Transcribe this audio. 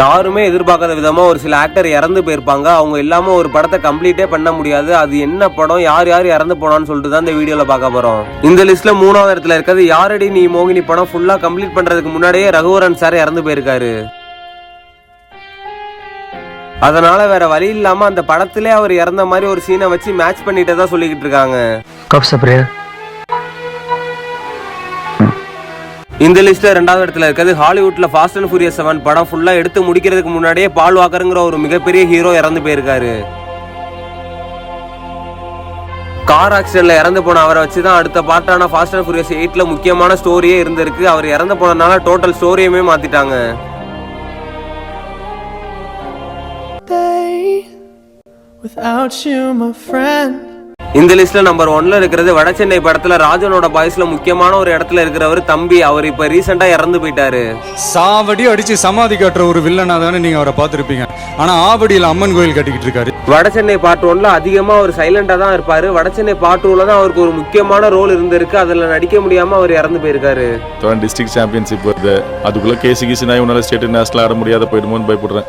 யாருமே எதிர்பார்க்காத விதமாக ஒரு சில ஆக்டர் இறந்து போயிருப்பாங்க. அவங்க இல்லாமல் ஒரு படத்தை கம்ப்ளீட்டே பண்ண முடியாது. அது என்ன படம்? யார் யார் இறந்து போனான்னு சொல்லிட்டு தான் இந்த வீடியோவில் பார்க்க போகிறோம் இந்த லிஸ்ட்டில் மூணாவது இடத்துல இருக்கிறது யாரடி நீ மோகினி படம் ஃபுல்லாக கம்ப்ளீட் பண்ணுறதுக்கு முன்னாடியே ரகுவரன் சார் இறந்து போயிருக்காரு. அதனால வேற வழி இல்லாம அந்த படத்திலே அவர் இறந்த மாதிரி ஒரு சீனை வச்சு மேட்ச் பண்ணிட்டு தான் சொல்லிக்கிட்டு இருக்காங்க. இந்த லிஸ்ட்ல ரெண்டாவது இடத்துல இருக்கிறது. ஹாலிவுட்ல ஃபாஸ்ட் அண்ட் ஃபூரியஸ் செவன் படம் ஃபுல்லா எடுத்து முடிக்கிறதுக்கு முன்னாடியே பால் வாக்கருங்கிற ஒரு மிகப்பெரிய ஹீரோ இறந்து போயிருக்காரு. கார் ஆக்சிடென்ட்ல இறந்து போன அவரை வச்சு தான் அடுத்த பார்ட்டான ஃபாஸ்ட் அண்ட் ஃபுரியஸ் எயிட்ல முக்கியமான ஸ்டோரியே இருந்திருக்கு. அவர் இறந்து போனதுனால டோட்டல் ஸ்டோரியுமே மாத்திட்டாங்க. Without you, my friend. இந்த லிஸ்ட்ல நம்பர் ஒன்ல இருக்கிறது வட சென்னை படத்துல ராஜனோட பாய்ஸ்ல முக்கியமான ஒரு இடத்துல இருக்கிறவர் தம்பி. அவர் இப்ப ரீசெண்டா இறந்து போயிட்டாரு. சாவடி அடிச்சு சமாதி கட்டுற ஒரு வில்லனா தானே நீங்க அவரை பார்த்திருப்பீங்க. ஆனா ஆவடியில் அம்மன் கோயில் கட்டிக்கிட்டு இருக்காரு. வட சென்னை பார்ட் ஒன்ல அதிகமா அவர் சைலண்டா தான் இருப்பாரு. வட சென்னை பார்ட் டூல தான் அவருக்கு ஒரு முக்கியமான ரோல் இருந்திருக்கு. அதுல நடிக்க முடியாம அவர் இறந்து போயிருக்காரு. டிஸ்ட்ரிக்ட் சாம்பியன்ஷிப் வருது. அதுக்குள்ள கேசி கீசி நான் இவனால ஸ்டேட் நேஷனல் ஆட முடியாத போயிடுமோன்னு பயப்படுறேன்.